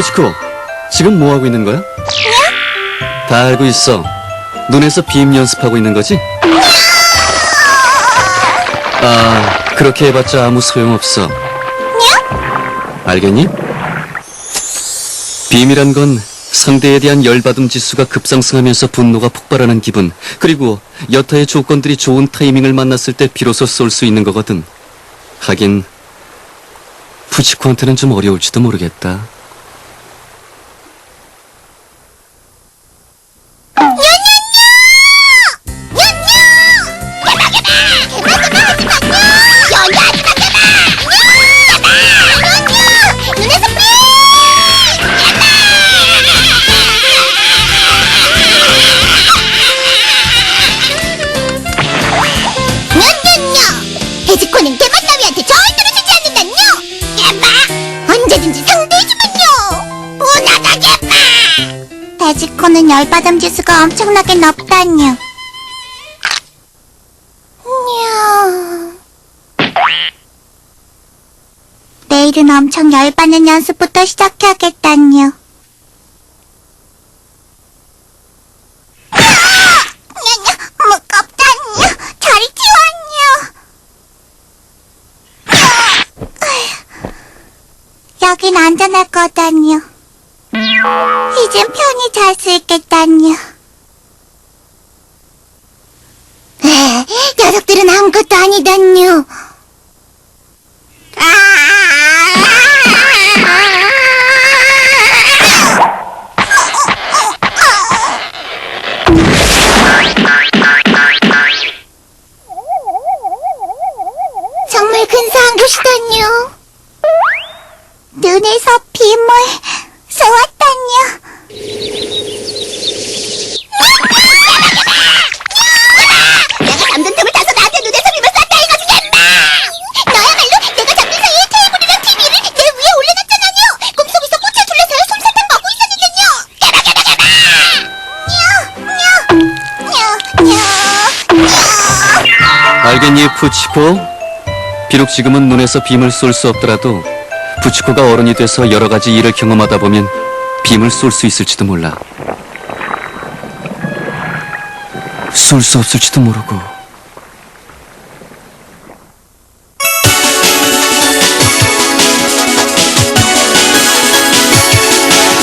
포치코, 지금 뭐 하고 있는 거야? 다 알고 있어. 눈에서 빔 연습하고 있는 거지? 아, 그렇게 해봤자 아무 소용없어. 알겠니? 빔이란 건 상대에 대한 열받음 지수가 급상승하면서 분노가 폭발하는 기분, 그리고 여타의 조건들이 좋은 타이밍을 만났을 때 비로소 쏠 수 있는 거거든. 하긴, 푸치코한테는 좀 어려울지도 모르겠다. 해지코는 개맛나비한테 절대로 지지 않는다뇨! 개마! 언제든지 상대해주면요! 분하다 개마! 돼지코는 열받음 지수가 엄청나게. 냥. 내일은 엄청 열받는 연습부터 시작해야겠다뇨. 냐냐, 무겁다뇨. 저리 치워뇨. 여긴 안전할 거다뇨. 이젠 편히 잘 수 있겠다뇨. 에, 녀석들은 아무것도 아니다뇨. 정말 근사한 곳이다뇨. 눈에서 빔을 쏘았다뇨. 내가 잠든 틈을 타서 나한테 눈에서 빔을 쐈다 이거지 겠마! 너야말로 내가 잠든 사이에 테이블이랑 TV를 내 위에 올려놨잖아요. 꿈속에서 꽃을 둘러서요 솜사탕 먹고 있었는데요. 깨라깨라깨라 알겠니, 푸치코? 비록 지금은 눈에서 빔을 쏠 수 없더라도 푸치코가 어른이 돼서 여러 가지 일을 경험하다 보면 빔을 쏠 수 있을지도 몰라. 쏠 수 없을지도 모르고